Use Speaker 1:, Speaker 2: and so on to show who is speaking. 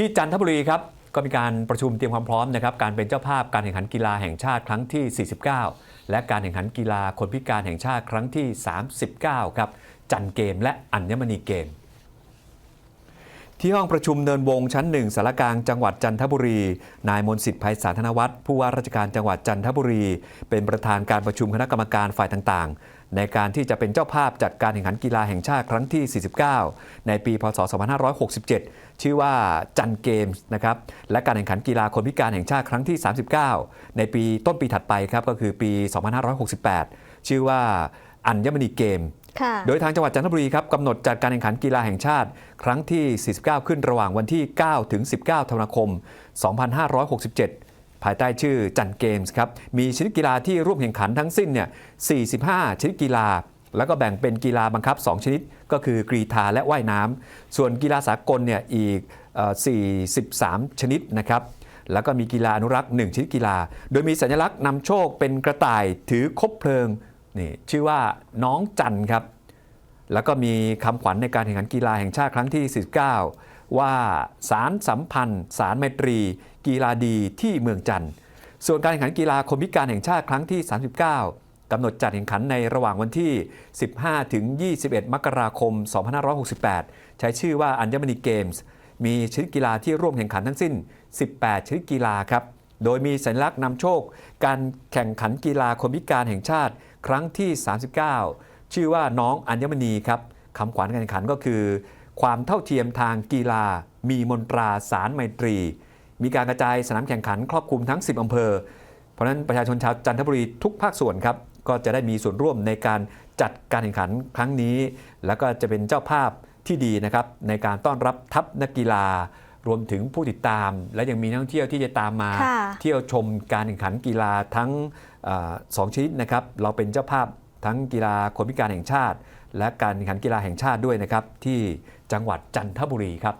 Speaker 1: ที่จันทบุรีครับก็มีการประชุมเตรียมความพร้อมนะครับการเป็นเจ้าภาพการแข่งขันกีฬาแห่งชาติครั้งที่ 49 และการแข่งขันกีฬาคนพิการแห่งชาติครั้งที่ 39 ครับจันเกมและอัญมณีเกม ที่ห้องประชุมเนินวงชั้นหนึ่งสารกลางจังหวัดจันทบุรี นายมนสิทธิ์ภัยสาธนวัฒน์ผู้ว่าราชการจังหวัดจันทบุรี เป็นประธานการประชุมคณะกรรมการฝ่ายต่างๆ ในการที่จะเป็นเจ้าภาพจัดการแข่งขันกีฬาแห่งชาติครั้งที่ 49 ในปี พศ 2567 ชื่อว่าจันเกมส์นะครับ และการแข่งขันกีฬาคนพิการแห่งชาติครั้งที่ 39 ในปีต้นปีถัดไปครับก็คือปี 2568 ชื่อว่าอัญมณีเกม
Speaker 2: ค่ะ
Speaker 1: โดยทางจังหวัดจันทบุรีครับกำหนดจัดการแข่งขันกีฬาแห่งชาติ ครั้งที่ 49 ขึ้นระหว่างวันที่ 9 ถึง 19 ธันวาคม 2567 ภายใต้ชื่อจันเกมส์ครับมีชนิดกีฬาที่ร่วมแข่งขันทั้งสิ้นเนี่ย 45 ชนิดกีฬา แล้วก็แบ่งเป็นกีฬาบังคับ 2 ชนิด ก็คือกรีธาและว่ายน้ำส่วนกีฬาสากลเนี่ยอีก 43 ชนิดนะครับแล้วก็มีกีฬาอนุรักษ์ 1 ชนิดกีฬา โดยมีสัญลักษณ์นำโชคเป็นกระต่ายถือคบเพลิง นี่ชื่อว่าน้องจันครับ แล้วก็มีคำขวัญในการแข่งขันกีฬาแห่งชาติครั้งที่ 49 ว่าสารสัมพันธ์ สารไมตรี กีฬาดีที่เมืองจันทร์ส่วนการแข่งขันกีฬาคนพิการแห่งชาติครั้งที่ 39กำหนดจัดแข่งขันในระหว่างวันที่ 15 ถึง 21 มกราคม 2568 ใช้ชื่อว่าอัญมณีเกมส์ มีชนิดกีฬาที่ร่วมแข่งขันทั้งสิ้น 18 ชนิดกีฬาครับ โดยมีสัญลักษณ์นำโชค การแข่งขันกีฬาคนพิการแห่งชาติ ครั้งที่ 39 ชื่อว่าน้องอัญมณีครับคำขวัญการแข่งขันก็คือ ความเท่าเทียมทางกีฬา มีมนตราสารไมตรี มีการกระจายสนามแข่งขันครอบคลุมทั้ง 10อำเภอ เพราะฉะนั้นประชาชนชาวจันทบุรีทุกภาคส่วนครับก็จะได้มีส่วนร่วมในการจัดการแข่งขันครั้งนี้ แล้วก็จะเป็นเจ้าภาพที่ดีนะครับในการต้อนรับทัพนักกีฬา รวมถึงผู้ติดตาม และยังมีนักท่องเที่ยวที่จะตามมา
Speaker 2: ค่ะ
Speaker 1: เที่ยวชมการแข่งขันกีฬาทั้งเออสองชนิดนะครับ เราเป็นเจ้าภาพทั้งกีฬาคนพิการแห่งชาติ และการแข่งขันกีฬาแห่งชาติด้วยนะครับที่จังหวัดจันทบุรีครับ